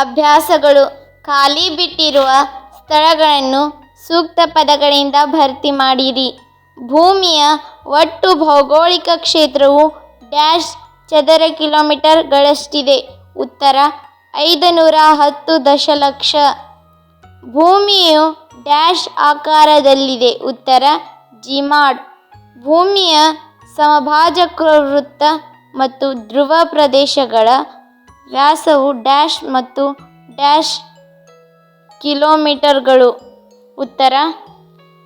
ಅಭ್ಯಾಸಗಳು ಖಾಲಿ ಬಿಟ್ಟಿರುವ ಸ್ಥಳಗಳನ್ನು ಸೂಕ್ತ ಪದಗಳಿಂದ ಭರ್ತಿ ಮಾಡಿರಿ. ಭೂಮಿಯ ಒಟ್ಟು ಭೌಗೋಳಿಕ ಕ್ಷೇತ್ರವು ಡ್ಯಾಶ್ ಚದರ ಕಿಲೋಮೀಟರ್ಗಳಷ್ಟಿದೆ. ಉತ್ತರ ಐದುನೂರ ಹತ್ತು ದಶಲಕ್ಷ. ಭೂಮಿಯು ಡ್ಯಾಶ್ ಆಕಾರದಲ್ಲಿದೆ. ಉತ್ತರ ಜಿಮಾಡ್. ಭೂಮಿಯ ಸಮಭಾಜಕ ವೃತ್ತ ಮತ್ತು ಧ್ರುವ ಪ್ರದೇಶಗಳ ವ್ಯಾಸವು ಡ್ಯಾಶ್ ಮತ್ತು ಡ್ಯಾಶ್ ಕಿಲೋಮೀಟರ್ಗಳು. ಉತ್ತರ,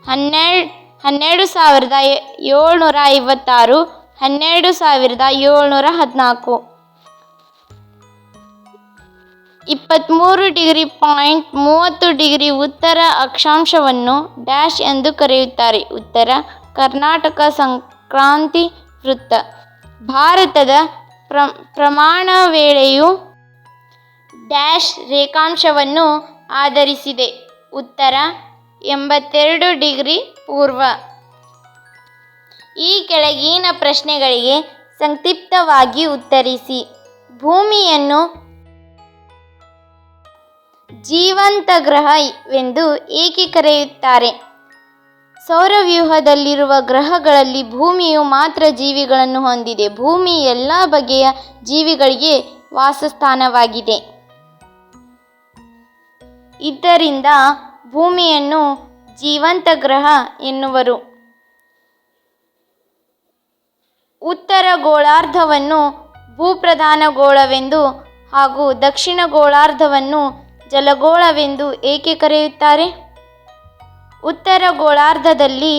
ಹನ್ನೆರಡು ಹನ್ನೆರಡು ಸಾವಿರದ ಏಳ್ನೂರ ಐವತ್ತಾರು, ಹನ್ನೆರಡು ಸಾವಿರದ ಏಳ್ನೂರ ಹದಿನಾಲ್ಕು. ಇಪ್ಪತ್ತ್ಮೂರು ಡಿಗ್ರಿ ಪಾಯಿಂಟ್ ಮೂವತ್ತು ಡಿಗ್ರಿ ಉತ್ತರ ಅಕ್ಷಾಂಶವನ್ನು ಡ್ಯಾಶ್ ಎಂದು ಕರೆಯುತ್ತಾರೆ. ಉತ್ತರ, ಕರ್ನಾಟಕ ಸಂಕ್ರಾಂತಿ ವೃತ್ತ. ಭಾರತದ ಪ್ರ, ಪ್ರಮಾಣ ವೇಳೆಯು ಡ್ಯಾಶ್ ರೇಖಾಂಶವನ್ನು ಆಧರಿಸಿದೆ. ಉತ್ತರ, ಎಂಬತ್ತೆರಡು ಡಿಗ್ರಿ ಪೂರ್ವ. ಈ ಕೆಳಗಿನ ಪ್ರಶ್ನೆಗಳಿಗೆ ಸಂಕ್ಷಿಪ್ತವಾಗಿ ಉತ್ತರಿಸಿ. ಭೂಮಿಯನ್ನು ಜೀವಂತ ಗ್ರಹವೆಂದು ಏಕೆ ಕರೆಯುತ್ತಾರೆ? ಸೌರವ್ಯೂಹದಲ್ಲಿರುವ ಗ್ರಹಗಳಲ್ಲಿ ಭೂಮಿಯು ಮಾತ್ರ ಜೀವಿಗಳನ್ನು ಹೊಂದಿದೆ. ಭೂಮಿ ಎಲ್ಲ ಬಗೆಯ ಜೀವಿಗಳಿಗೆ ವಾಸಸ್ಥಾನವಾಗಿದೆ. ಇದರಿಂದ ಭೂಮಿಯನ್ನು ಜೀವಂತ ಗ್ರಹ ಎನ್ನುವರು. ಉತ್ತರ ಗೋಳಾರ್ಧವನ್ನು ಭೂಪ್ರಧಾನ ಗೋಳವೆಂದು ಹಾಗೂ ದಕ್ಷಿಣ ಗೋಳಾರ್ಧವನ್ನು ಜಲಗೋಳವೆಂದು ಏಕೆ ಕರೆಯುತ್ತಾರೆ? ಉತ್ತರ ಗೋಳಾರ್ಧದಲ್ಲಿ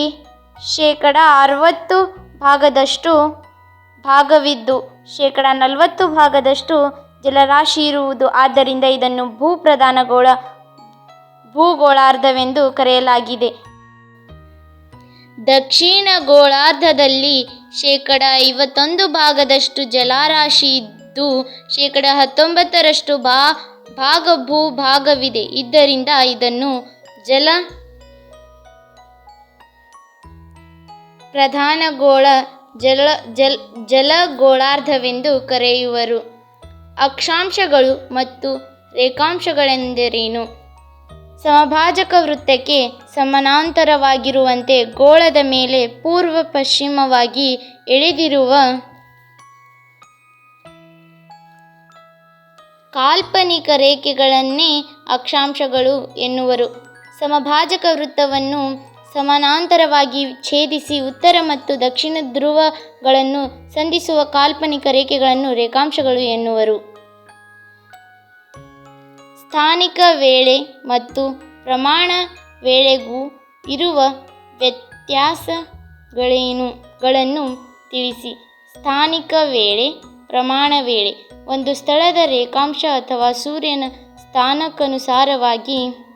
ಶೇಕಡ ಅರವತ್ತು ಭಾಗದಷ್ಟು ಭಾಗವಿದ್ದು, ಶೇಕಡ ನಲವತ್ತು ಭಾಗದಷ್ಟು ಜಲರಾಶಿ ಇರುವುದು. ಆದ್ದರಿಂದ ಇದನ್ನು ಭೂಪ್ರಧಾನ ಗೋಳ ಭೂಗೋಳಾರ್ಧವೆಂದು ಕರೆಯಲಾಗಿದೆ. ದಕ್ಷಿಣ ಗೋಳಾರ್ಧದಲ್ಲಿ ಶೇಕಡ ಐವತ್ತೊಂದು ಭಾಗದಷ್ಟು ಜಲರಾಶಿ ಇದ್ದು, ಶೇಕಡ ಹತ್ತೊಂಬತ್ತರಷ್ಟು ಬಾ ಭಾಗ ಭೂಭಾಗವಿದೆ ಇದರಿಂದ ಇದನ್ನು ಜಲ ಪ್ರಧಾನ ಗೋಳ ಜಲ, ಜಲ್, ಜಲಗೋಳಾರ್ಧವೆಂದು ಕರೆಯುವರು. ಅಕ್ಷಾಂಶಗಳು ಮತ್ತು ರೇಖಾಂಶಗಳೆಂದರೇನು? ಸಮಭಾಜಕ ವೃತ್ತಕ್ಕೆ ಸಮಾನಾಂತರವಾಗಿರುವಂತೆ ಗೋಳದ ಮೇಲೆ ಪೂರ್ವ ಪಶ್ಚಿಮವಾಗಿ ಎಳೆದಿರುವ ಕಾಲ್ಪನಿಕ ರೇಖೆಗಳನ್ನೇ ಅಕ್ಷಾಂಶಗಳು ಎನ್ನುವರು. ಸಮಭಾಜಕ ವೃತ್ತವನ್ನು ಸಮಾನಾಂತರವಾಗಿ ಛೇದಿಸಿ ಉತ್ತರ ಮತ್ತು ದಕ್ಷಿಣ ಧ್ರುವಗಳನ್ನು ಸಂಧಿಸುವ ಕಾಲ್ಪನಿಕ ರೇಖೆಗಳನ್ನು ರೇಖಾಂಶಗಳು ಎನ್ನುವರು. ಸ್ಥಾನಿಕ ವೇಳೆ ಮತ್ತು ಪ್ರಮಾಣ ವೇಳೆಗೂ ಇರುವ ವ್ಯತ್ಯಾಸಗಳೇನು ಗಳನ್ನು ತಿಳಿಸಿ. ಸ್ಥಾನಿಕ ವೇಳೆ, ಪ್ರಮಾಣ ವೇಳೆ ಒಂದು ಸ್ಥಳದ ರೇಖಾಂಶ ಅಥವಾ ಸೂರ್ಯನ ಸ್ಥಾನಕ್ಕನುಸಾರವಾಗಿ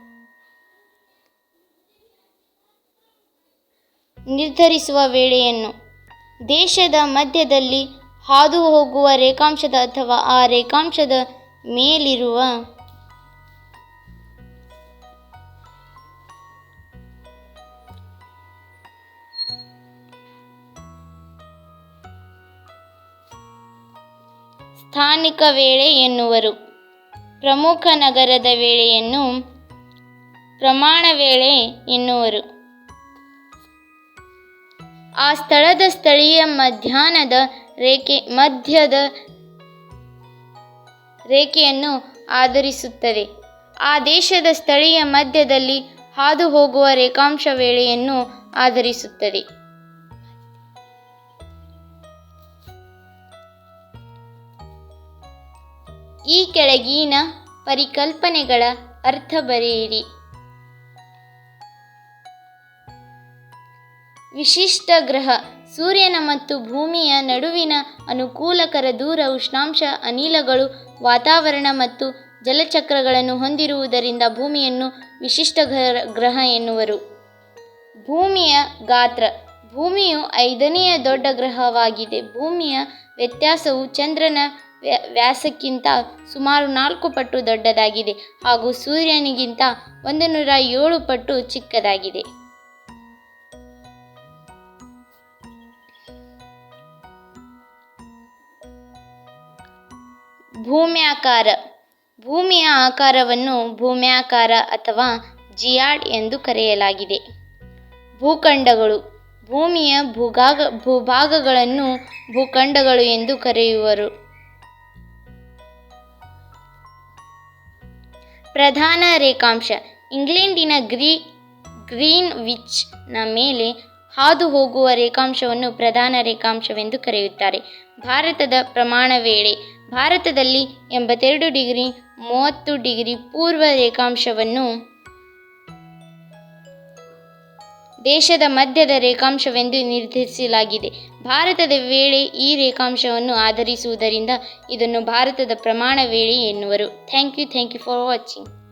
ನಿರ್ಧರಿಸುವ ವೇಳೆಯನ್ನು. ದೇಶದ ಮಧ್ಯದಲ್ಲಿ ಹಾದು ಹೋಗುವ ರೇಖಾಂಶದ ಅಥವಾ ಆ ರೇಖಾಂಶದ ಮೇಲಿರುವ ಸ್ಥಾನಿಕ ವೇಳೆ ಎನ್ನುವರು. ಪ್ರಮುಖ ನಗರದ ವೇಳೆಯನ್ನು ಪ್ರಮಾಣ ವೇಳೆ ಎನ್ನುವರು. ಆ ಸ್ಥಳದ ಸ್ಥಳೀಯ ಮಧ್ಯಾಹ್ನದ ರೇಖೆ, ಮಧ್ಯದ ರೇಖೆಯನ್ನು ಆಧರಿಸುತ್ತದೆ. ಆ ದೇಶದ ಸ್ಥಳೀಯ ಮಧ್ಯದಲ್ಲಿ ಹಾದು ಹೋಗುವ ರೇಖಾಂಶ ವೇಳೆಯನ್ನು ಆಧರಿಸುತ್ತದೆ. ಈ ಕೆಳಗಿನ ಪರಿಕಲ್ಪನೆಗಳ ಅರ್ಥ ಬರೆಯಿರಿ. ವಿಶಿಷ್ಟ ಗ್ರಹ, ಸೂರ್ಯನ ಮತ್ತು ಭೂಮಿಯ ನಡುವಿನ ಅನುಕೂಲಕರ ದೂರ ಉಷ್ಣಾಂಶ ಅನಿಲಗಳು, ವಾತಾವರಣ ಮತ್ತು ಜಲಚಕ್ರಗಳನ್ನು ಹೊಂದಿರುವುದರಿಂದ ಭೂಮಿಯನ್ನು ವಿಶಿಷ್ಟ ಗ್ರಹ ಎನ್ನುವರು. ಭೂಮಿಯ ಗಾತ್ರ, ಭೂಮಿಯು ಐದನೆಯ ದೊಡ್ಡ ಗ್ರಹವಾಗಿದೆ. ಭೂಮಿಯ ವ್ಯತ್ಯಾಸವು ಚಂದ್ರನ ವ್ಯ- ವ್ಯಾಸಕ್ಕಿಂತ ಸುಮಾರು ನಾಲ್ಕು ಪಟ್ಟು ದೊಡ್ಡದಾಗಿದೆ ಹಾಗೂ ಸೂರ್ಯನಿಗಿಂತ ಒಂದು ನೂರ ಏಳು ಪಟ್ಟು ಚಿಕ್ಕದಾಗಿದೆ. ಭೂಮ್ಯಾಕಾರ. ಭೂಮಿಯ ಆಕಾರವನ್ನು ಭೂಮ್ಯಾಕಾರ ಅಥವಾ ಜಿಯಾಡ್ ಎಂದು ಕರೆಯಲಾಗಿದೆ. ಭೂಖಂಡಗಳು. ಭೂಮಿಯ ಭೂಗಾಗ, ಭೂಭಾಗಗಳನ್ನು ಭೂಖಂಡಗಳು ಎಂದು ಕರೆಯುವರು. ಪ್ರಧಾನ ರೇಖಾಂಶ. ಇಂಗ್ಲೆಂಡಿನ ಗ್ರೀ ಗ್ರೀನ್ ವಿಚ್ನ ಮೇಲೆ ಹಾದು ಹೋಗುವ ರೇಖಾಂಶವನ್ನು ಪ್ರಧಾನ ರೇಖಾಂಶವೆಂದು ಕರೆಯುತ್ತಾರೆ. ಭಾರತದ ಪ್ರಮಾಣ ವೇಳೆ ಭಾರತದಲ್ಲಿ ಎಂಬತ್ತೆರಡು ಡಿಗ್ರಿ ಮೂವತ್ತು ಡಿಗ್ರಿ ಪೂರ್ವ ರೇಖಾಂಶವನ್ನು ದೇಶದ ಮಧ್ಯದ ರೇಖಾಂಶವೆಂದು ನಿರ್ಧರಿಸಲಾಗಿದೆ. ಭಾರತದ ವೇಳೆ ಈ ರೇಖಾಂಶವನ್ನು ಆಧರಿಸುವುದರಿಂದ ಇದನ್ನು ಭಾರತದ ಪ್ರಮಾಣ ವೇಳೆ ಎನ್ನುವರು. Thank you thank you for watching.